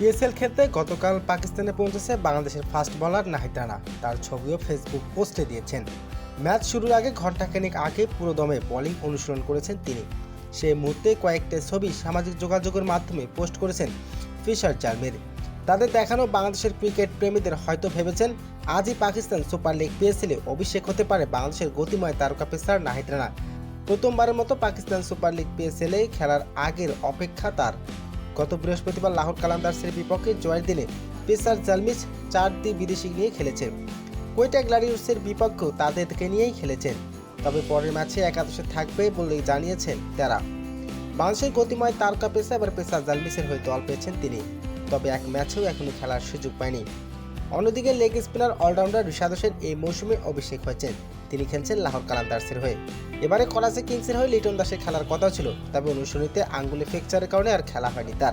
PSL খেলতে গতকাল পাকিস্তানে পৌঁছেছে বাংলাদেশের ফাস্ট বলার নাহিদ রানা। তার ছবিও ফেসবুক পোস্টে দিয়েছেন। ম্যাচ শুরুর আগে ঘণ্টাখানেক আগে পুরো দমে বোলিং অনুশীলন করেছেন তিনি। সেই মুহূর্তে কয়েকটা ছবি সামাজিক যোগাযোগের মাধ্যমে পোস্ট করেছেন ফিশার জার্মের তাদের দেখানো বাংলাদেশের ক্রিকেট প্রেমীদের হয়তো ভেবেছেন, আজই পাকিস্তান সুপার লিগ পিএসএলে অভিষেক হতে পারে বাংলাদেশের গতিময় তারকা পেসার নাহিদ রানা। প্রথমবারের মতো পাকিস্তান সুপার লিগ পিএসএলে খেলার আগের অপেক্ষা তার। গত বৃহস্পতিবার লাহোর কালান্দার্সের বিপক্ষে জয়ের দিনে পেসার জালমিস চারটি বিদেশি নিয়ে খেলেছেন। কোয়েটা গ্লাডিউসের বিপক্ষেও তাদেরকে নিয়েই খেলেছেন। তবে পরের ম্যাচে একাদশে থাকবে বলে জানিয়েছেন তারা। বাংলাদেশের গতিময় তারকা পেসা এবার পেসার জালমিসের হয়ে দল পেয়েছেন তিনি। তবে এক ম্যাচেও এখনও খেলার সুযোগ পায়নি। অন্যদিকে লেগ স্পিনার অলরাউন্ডার ঋষাদোষের এই মৌসুমে অভিষেক হয়েছেন। তিনি খেলছেন লাহোর কালান্দার্সের হয়ে। এবারে করাচি কিংসের হয়ে লিটন দাসের খেলার কথা ছিল, তবে অনুশীলনীতে আঙ্গুলে ফ্র্যাকচারের কারণে আর খেলা হয়নি তার।